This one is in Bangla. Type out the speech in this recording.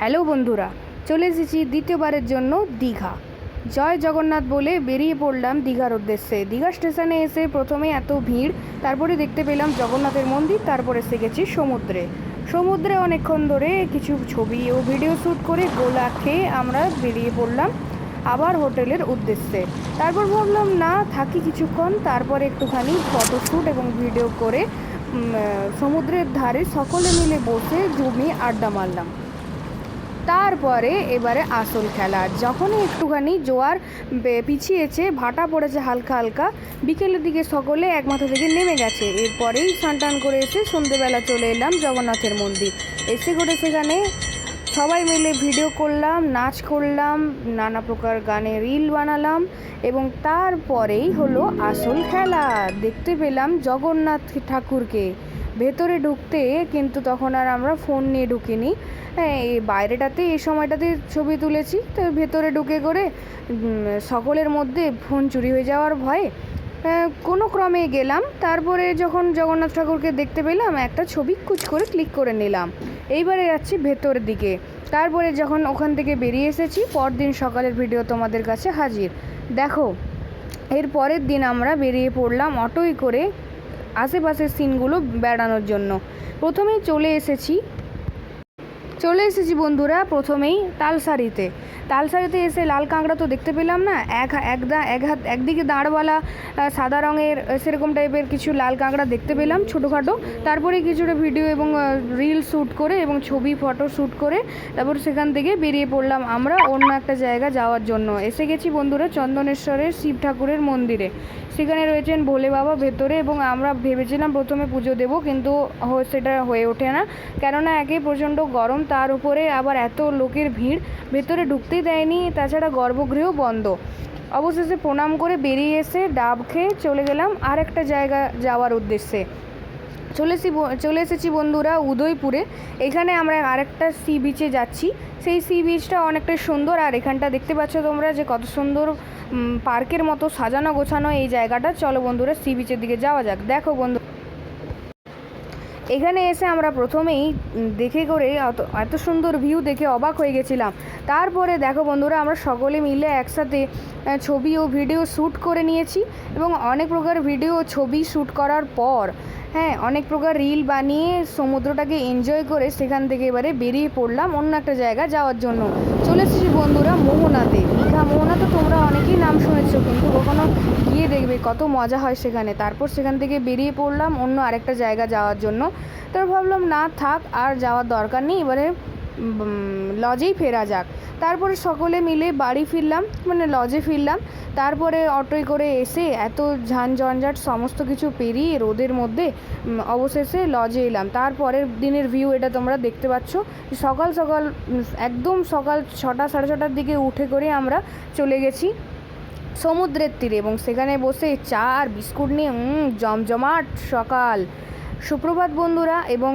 হ্যালো বন্ধুরা, চলে এসেছি দ্বিতীয়বারের জন্য দীঘা। জয় জগন্নাথ বলে বেরিয়ে পড়লাম দীঘার উদ্দেশ্যে। দীঘা স্টেশনে এসে প্রথমে এত ভিড়, তারপরে দেখতে পেলাম জগন্নাথের মন্দির, তারপরে এসে গেছি সমুদ্রে। সমুদ্রে অনেকক্ষণ ধরে কিছু ছবি ও ভিডিও শ্যুট করে গোলা খেয়ে আমরা বেরিয়ে পড়লাম আবার হোটেলের উদ্দেশ্যে। তারপর ভাবলাম, না, থাকি কিছুক্ষণ। তারপরে একটুখানি ফটোশ্যুট এবং ভিডিও করে সমুদ্রের ধারে সকলে মিলে বসে জমি আড্ডা মারলাম। তারপরে এবারে আসল খেলা। যখনই একটুখানি জোয়ার পিছিয়েছে, ভাটা পড়েছে হালকা হালকা, বিকেলের দিকে সকলে এক মাথা থেকে নেমে গেছে। এরপরেই স্নান করে এসে সন্ধেবেলা চলে এলাম জগন্নাথের মন্দির। এসে করে সেখানে সবাই মিলে ভিডিও করলাম, নাচ করলাম, নানা প্রকার গানে রিল বানালাম এবং তারপরেই হলো আসল খেলা। দেখতে পেলাম জগন্নাথ ঠাকুরকে। ভেতরে ঢুকতে কিন্তু তখন আর আমরা ফোন নিয়ে ঢুকিনি। হ্যাঁ এই বাইরেটাতে এই সময়টাতে ছবি তুলেছি, তো ভেতরে ঢুকে করে সকলের মধ্যে ফোন চুরি হয়ে যাওয়ার ভয়ে কোনো ক্রমে গেলাম। তারপরে যখন জগন্নাথ ঠাকুরকে দেখতে পেলাম, একটা ছবি কুচ করে ক্লিক করে নিলাম। এইবারে যাচ্ছি ভেতর দিকে। তারপরে যখন ওখান থেকে বেরিয়ে এসেছি, পরদিন সকালের ভিডিও তোমাদের কাছে হাজির। দেখো, এর পরের দিন আমরা বেরিয়ে পড়লাম অটোয় করে আশেপাশের সিনগুলো বেড়ানোর জন্য। প্রথমেই চলে এসেছি চলে এসেছি বন্ধুরা প্রথমেই তালসারিতে। তালসারিতে এসে লাল কাঁকড়া তো দেখতে পেলাম না, এক হা- এক দা এক হাত একদিকে দাঁড়ওয়ালা সাদা রঙের সেরকম টাইপের কিছু লাল কাঁকড়া দেখতে পেলাম ছোটোখাটো। তারপরে কিছুটা ভিডিও এবং রিল শ্যুট করে এবং ছবি ফটো শ্যুট করে তারপর সেখান থেকে বেরিয়ে পড়লাম আমরা অন্য একটা জায়গা যাওয়ার জন্য। এসে গেছি বন্ধুরা চন্দনেশ্বরের শিব ঠাকুরের মন্দিরে। সেখানে রয়েছেন ভোলে বাবা ভেতরে এবং আমরা ভেবেছিলাম প্রথমে পুজো দেব কিন্তু সেটা হয়ে ওঠে না। কেননা একে প্রচণ্ড গরম তার উপরে আবার এত লোকের ভিড়, ভেতরে ঢুকতেই দেয়নি, তাছাড়া গর্ভগৃহ বন্ধ। অবশেষে প্রণাম করে বেরিয়ে এসে ডাব খেয়ে চলে গেলাম আর একটা জায়গা যাওয়ার উদ্দেশ্যে। চলে এসেছি ব- চলে এসেছি বন্ধুরা উদয়পুরে। এখানে আমরা আরেকটা সি বিচে যাচ্ছি। সেই সি বিচটা অনেকটাই সুন্দর, আর এখানটা দেখতে পাচ্ছ তোমরা যে কত সুন্দর পার্কের মতো সাজানো গোছানো এই জায়গাটা। চলো বন্ধুরা সি বিচের দিকে যাওয়া যাক। দেখো বন্ধু এখানে এসে আমরা প্রথমেই দেখে করে অত, এত সুন্দর ভিউ দেখে অবাক হয়ে গেছিলাম। তারপরে দেখো বন্ধুরা, আমরা সকলে মিলে একসাথে ছবি ও ভিডিও শ্যুট করে নিয়েছি এবং অনেক প্রকার ভিডিও ছবি শ্যুট করার পর হ্যাঁ অনেক প্রকার রিল বানিয়ে সমুদ্রটাকে এনজয় করে সেখান থেকে এবারে বেরিয়ে পড়লাম অন্য একটা জায়গা যাওয়ার জন্য। চলে এসেছি বন্ধুরা মোহনাতে, দীঘা মোহনা তো নাম শুনেছো কিন্তু কখনো গিয়ে দেখবে কত মজা হয় সেখানে। তারপর সেখান থেকে বেরিয়ে পড়লাম অন্য আরেকটা জায়গা যাওয়ার জন্য। তারপর ভাবলাম, না, থাক, আর যাওয়ার দরকার নেই, এবারে লজেই ফেরা যাক। তারপরে সকলে মিলে বাড়ি ফিরলাম মানে লজে ফিরলাম। তারপরে অটোয় করে এসে এত ঝানঝঞ্ঝাট সমস্ত কিছু পেরিয়ে রোদের মধ্যে অবশেষে লজে এলাম। তারপরের দিনের ভিউ এটা তোমরা দেখতে পাচ্ছ। সকাল সকাল একদম সকাল ছটা, সাড়ে ছটার দিকে উঠে করে আমরা চলে গেছি। সমুদ্রের তীরে এবং সেখানে বসে চা আর বিস্কুট নিয়ে জমজমাট সকাল। সুপ্রভাত বন্ধুরা এবং